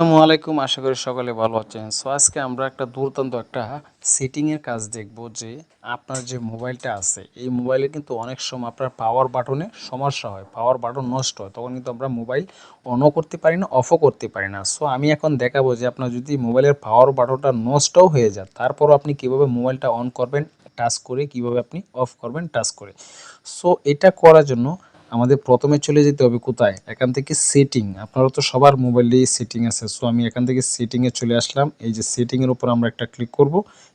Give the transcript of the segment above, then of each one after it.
আসসালামু আলাইকুম, আশা করি সকলে ভালো আছেন। সো আজকে আমরা একটা দুর্দান্ত একটা সেটিংয়ের কাজ দেখব যে আপনার যে মোবাইলটা আছে, এই মোবাইলে কিন্তু অনেক সময় আপনার পাওয়ার বাটনে সমস্যা হয় পাওয়ার বাটন নষ্ট হয়, তখন কিন্তু আমরা মোবাইল অনও করতে পারি না অফও করতে পারি না। সো আমি এখন দেখাবো যে আপনার যদি মোবাইলের পাওয়ার বাটনটা নষ্টও হয়ে যায়, তারপরও আপনি কীভাবে মোবাইলটা অন করবেন টাচ করে কীভাবে আপনি অফ করবেন টাচ করে। সো এটা করার জন্য আমাদের প্রথমে চলে যেতে হবে কোথায়? এখান থেকে সেটিং আপনারা তো সবার মোবাইলেই সেটিং আছে। সো আমি এখান থেকে সেটিংয়ে চলে আসলাম। এই যে সেটিংয়ের উপর আমরা একটা ক্লিক করব।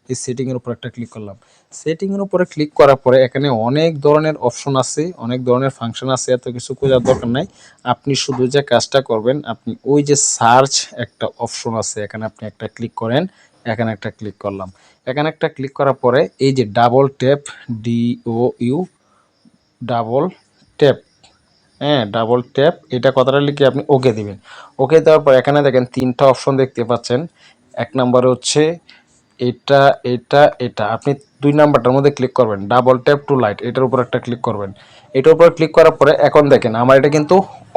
এই সেটিংয়ের উপর একটা ক্লিক করলাম। সেটিংয়ের উপরে ক্লিক করার পরে এখানে অনেক ধরনের অপশন আছে, অনেক ধরনের ফাংশন আছে। এত কিছু খোঁজার দরকার নাই। আপনি শুধু যে কাজটা করবেন, আপনি ওই যে সার্চ একটা অপশন আছে। এখানে আপনি একটা ক্লিক করেন, এখানে একটা ক্লিক করলাম। এখানে একটা ক্লিক করার পরে এই যে double tap D O U double tap হ্যাঁ ডাবল ট্যাপ এটা কথাটা লিখে আপনি ওকে দিবেন। ওকে দেওয়ার পর এখানে দেখেন তিনটা অপশন দেখতে পাচ্ছেন। এক নম্বরে হচ্ছে এটা এটা এটা। আপনি দুই নাম্বারটার মধ্যে ক্লিক করবেন। ডাবল ট্যাপ টু লাইট এটার উপর একটা ক্লিক করবেন। এটার উপর ক্লিক করার পরে এখন দেখেন, আমার এটা কিন্তু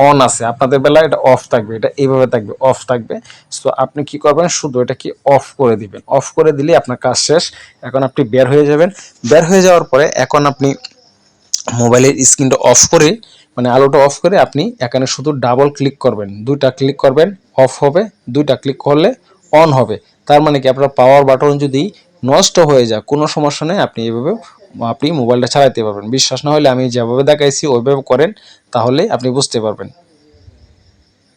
অন আছে। আপনাদের বেলা এটা অফ থাকবে, এটা এইভাবে থাকবে অফ থাকবে। সো আপনি কি করবেন, শুধু এটা কি অফ করে দিবেন। অফ করে দিলে আপনার কাজ শেষ। এখন আপনি বের হয়ে যাবেন। বের হয়ে যাওয়ার পরে এখন আপনি মোবাইলের স্ক্রিনটা অফ করে মানে আলোটা অফ করে আপনি এখানে শুধু ডাবল ক্লিক করবেন। দুইটা ক্লিক করবেন, অফ হবে, দুইটা ক্লিক করলে অন হবে। তার মানে কি আপনার পাওয়ার বাটন যদি নষ্ট হয়ে যায়, কোনো সমস্যা নেই, আপনি এভাবে, আপনি মোবাইলটা চালাতে পারবেন। বিশ্বাস না হলে আমি যেভাবে দেখাইছি, ওইভাবে করেন, তাহলে আপনি বুঝতে পারবেন।